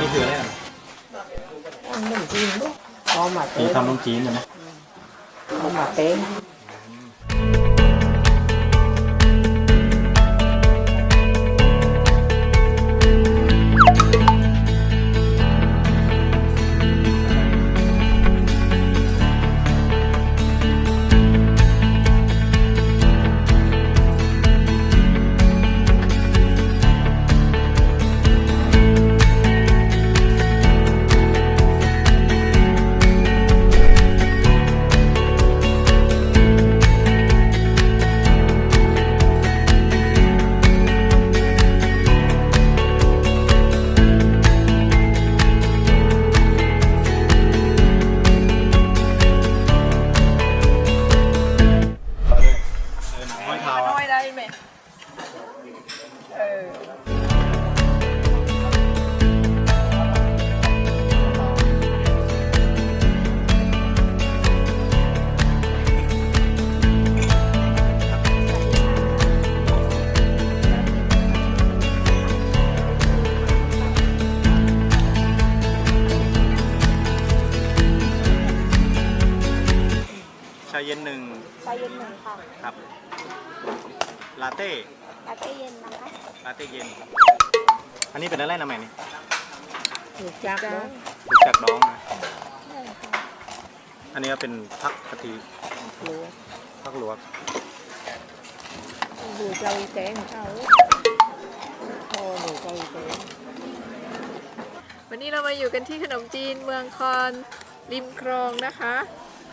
นี้คืออะไรอะทำขนมจีนลูกเอามาเต้ทำนมจีนใช่ไหมเอามาเต้ ย็นหนึ่งชาเย็นหนึ่งค่ะครับ ลาเต้ ลาเต้เย็นนะคะลาเต้เย็น อันนี้เป็นอะไรนะแม่นี่ถูกจักเนาะลูกจากน้องนะ อันนี้ก็เป็นพักกะทิหรือพักลวกดูเจ้าอีแตงเขาโอ้ดูเจ้าอีแตงวันนี้เรามาอยู่กันที่ขนมจีนเมืองคอนริมคลองนะคะ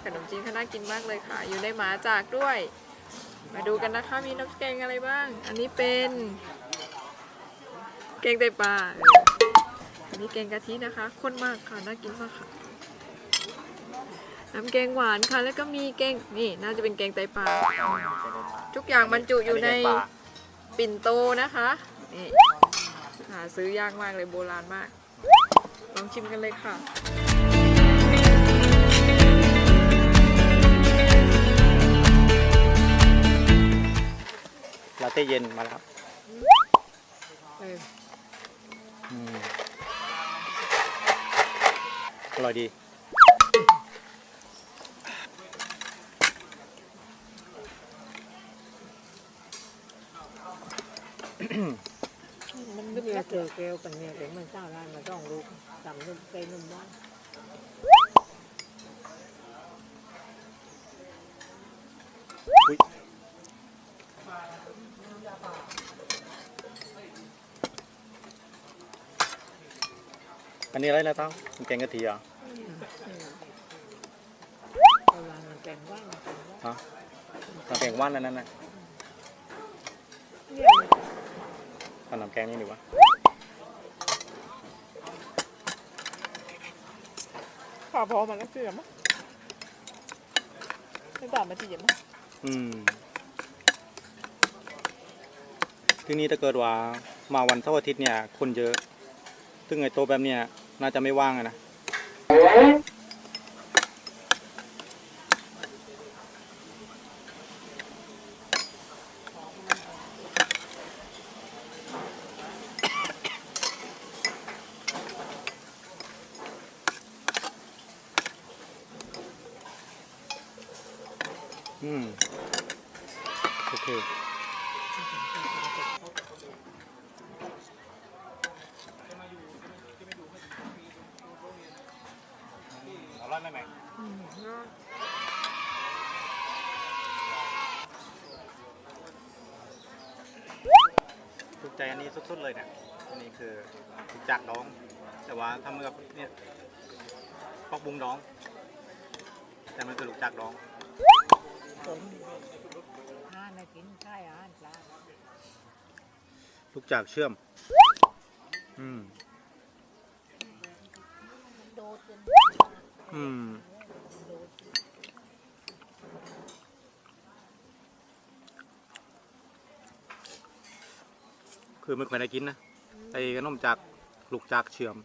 ขนมจีนเขาน่ากินมากเลยค่ะ อยู่ในหมาจากด้วย มาดูกันนะคะมีน้ำแกงอะไรบ้าง อันนี้เป็นแกงไตปลาอันนี้แกงกะทินะคะข้นมากค่ะน่ากินมากค่ะน้ำแกงหวานค่ะแล้วก็มีแกงนี่น่าจะเป็นแกงไตปลาทุกอย่างบรรจุอยู่ในปิ่นโตนะคะนี่หาซื้อยากมากเลยโบราณมากลองชิมกันเลยค่ะ ลาเย็นมาแล้วเอออืมอร่อยดี มันไม่เจอแก้วปันเนี่ยเดี๋ยวมันเจ้าร้านต้องลูกจำนุ่มเต้นนุ่มบ้าง อุ๊ย อันนี้อะไรนะต้องแกงกะทิเหรอเอาร้านมันแกงว่างมันแกงว่างฮะน้ำแกงว่านอันนั้นนะเนี่ยเอาน้ำแกงนี่ดีกว่าข้าวพอมันแล้วเสื่อมะไม่ตามมาจีบมั้ยอืม ที่นี่ถ้าเกิดว่ามาวันเสาร์อาทิตย์เนี่ยคนเยอะ ซึ่งไอ้โต๊ะแบบเนี้ยน่าจะไม่ว่างอะนะ อืม โอเค ร่อยไหมแม่ถูกใจอันนี้สุดๆเลยเนี่ยอันนี้คือจากน้อง แต่ว่าทำกับเนี่ยปอกบุงน้อง แต่มันคือลูกจากน้องห้านากินใช่อาหารปลาลูกจากเชื่อม อืม โดดจน อืมคือไม่เคยได้กินนะไอ้ขนมจากลูกจากเชื่อม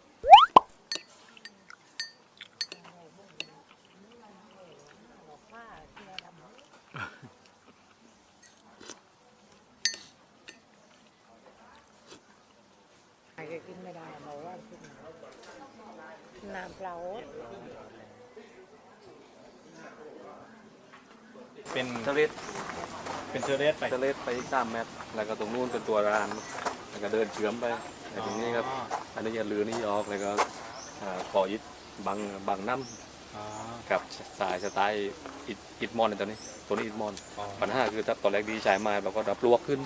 ผ้าเที่ยวดำ แกกินไม่ได้เบาหวานขึ้นน้ำเปล่า เป็นทะเลเป็นเทอร์เรสไปทะเลไปอีกสามเมตรแล้วก็ตรงนู้นเป็นตัวรานแล้วก็เดินเชื่อมไปแต่ตรงนี้ครับ อันนี้อย่าลือนี่ออกแล้วก็อ่าขออิฐบังบังน้อ๋อำกับสายสไตล์อิฐอิฐมอนในตัวนี้ ตัวนี้อิฐมอนอ๋อปัญหาคือถ้าตอนแรกดีใช้มาเราก็ดับลวกขึ้น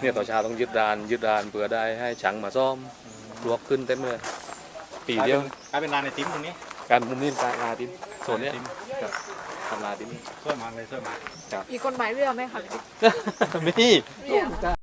เนี่ยต่อเช้าต้องยึดดาน ยึดดานเพื่อได้ให้ช่างมาซ่อมลวกขึ้นเต็มเลยปีเดียวกลายเป็นร้านในติมตรงนี้การมุมนี้การลาตินโซนเนี้ยติมครับ ทำลาตินช่วยมาเลยช่วยมา มีกฎหมายเรือไหมคะไม่มีอะ